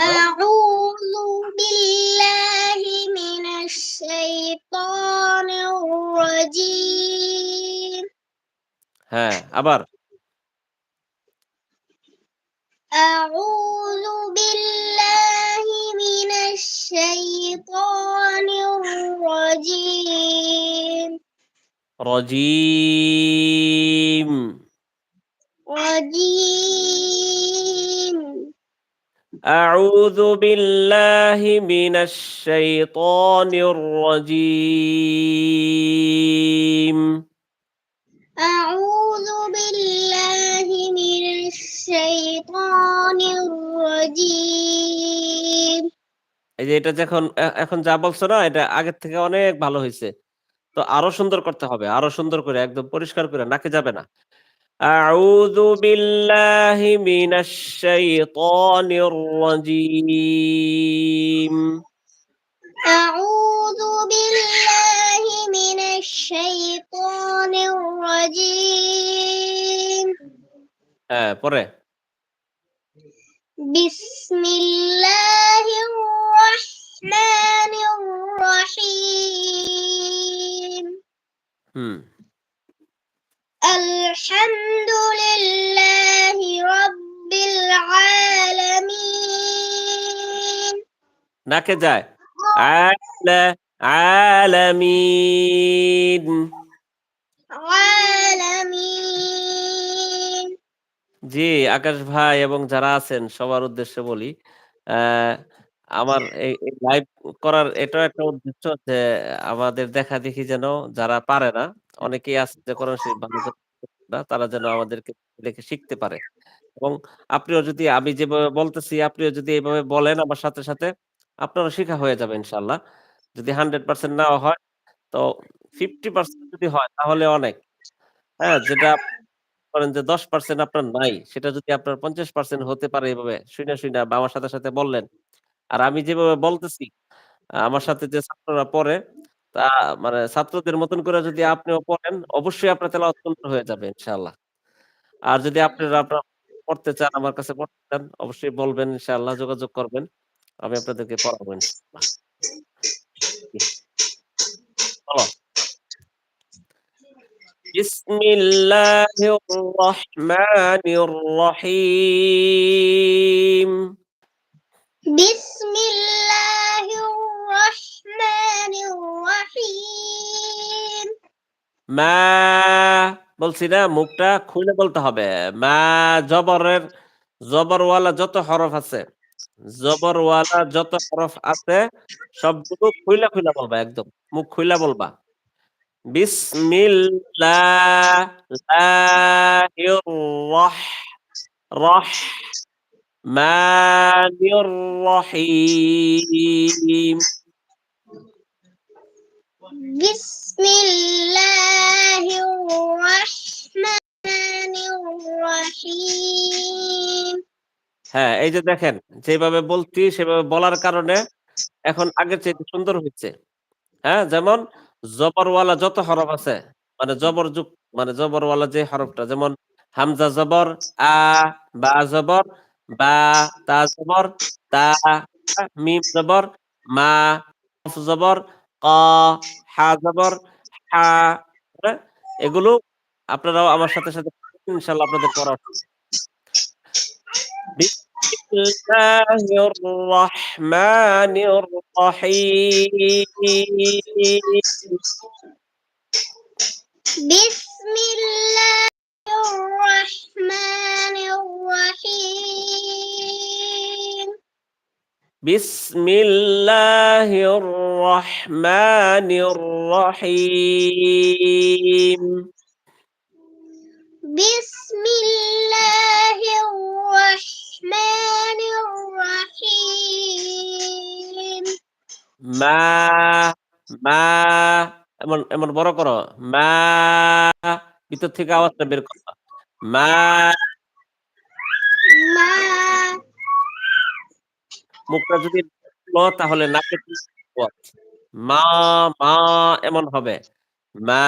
أعوذ بالله من الشيطان الرجيم হ্যাঁ আবার أعوذ بالله من الشيطان الرجيم রজিম رجيم أعوذ بالله من الشيطان الرجيم أعوذ بالله من الشيطان الرجيم এই যে এটা যখন এ- এখন যা বলছো না এটা আগের থেকে অনেক ভালো হয়েছে তো আরো সুন্দর করতে হবে আরো সুন্দর করে একদম পরিষ্কার করে নাকে যাবে না أعوذ بالله من الشيطان الرجيم أعوذ بالله من الشيطان الرجيم آه بره. بسم الله الرحمن الرحيم. الحمد لله رب العالمين নাকে যায় আলা আলামিন عالمين জি আকাশ ভাই এবং যারা আছেন সবার উদ্দেশ্যে বলি আহ, আমার এই লাইভ করার এটাও একটা উদ্দেশ্য যে আমাদের দেখা দেখি যেন যারা পারে না অনেকেই আছে যে কোরআন শরীফ ভালো করে পড়তে না, তারা যেন আমাদেরকে দেখে শিখতে পারে। এবং আপনিও যদি আমি যেভাবে বলতেছি, আপনিও যদি এইভাবে বলেন আমার সাথে সাথে আপনারও শেখা হয়ে যাবে ইনশাল্লাহ। যদি হান্ড্রেড পার্সেন্ট নাও হয়, তো ফিফটি পার্সেন্ট যদি হয়, তাহলে অনেক। হ্যাঁ যেটা করেন যে দশ পার্সেন্ট আপনার নাই, সেটা যদি আপনার পঞ্চাশ পার্সেন্ট হতে পারে এভাবে শুনে শুনে বা আমার সাথে সাথে বললেন। আর আমি যেভাবে বলতেছি, আমার সাথে যে ছাত্ররা পড়ে তা মানে ছাত্রদের মতন করে যদি আপনিও পড়েন অবশ্যই আপনার তেলাওয়াত সুন্দর হয়ে যাবে ইনশাআল্লাহ আর যদি আপনারা আপনার পড়তে চান আমার কাছে পড়তে চান অবশ্যই বলবেন ইনশাআল্লাহ যোগাযোগ করবেন আমি আপনাদেরকে পড়াবো ইনশাআল্লাহ বলো بسم الله الرحمن الرحيم بسم الله রহমানির রহিম মা, বলছি না, মুখটা খুলে বলতে হবে। মা, জবরের, জবরওয়ালা যত হরফ আছে, জবরওয়ালা যত হরফ আছে, সবগুলো খুইলা খুইলা বলবা, একদম। মুখ খুইলা বলবা। বিসমিল্লাহির রহ মানির রহিম। বিসমিল্লাহির রহমানির রহিম। হ্যাঁ এই যে দেখেন, যেভাবে বলতি সেভাবে বলার কারণে এখন আগের চেয়ে সুন্দর হচ্ছে। হ্যাঁ যেমন জবরওয়ালা যত হরফ আছে মানে জবর যুগ মানে জবরওয়ালা যে হরফটা, যেমন হামজা জবর, আ, বা জবর, বা, তা জবর, তা, মিম জবর, মা জবর কা হা হা এগুলো আপনারাও আমার সাথে সাথে ইনশাল্লাহ আপনাদের পড়া বিসমিল্লাহির রহমানির بسم الله الرحمن الرحيم بسم الله الرحمن الرحيم মা মা এমন এমন বড় করো মা ভিতর থেকে আওয়াজটা বের করো মা ما মুখটা যদি তাহলে নাকে মা মা এমন হবে। মা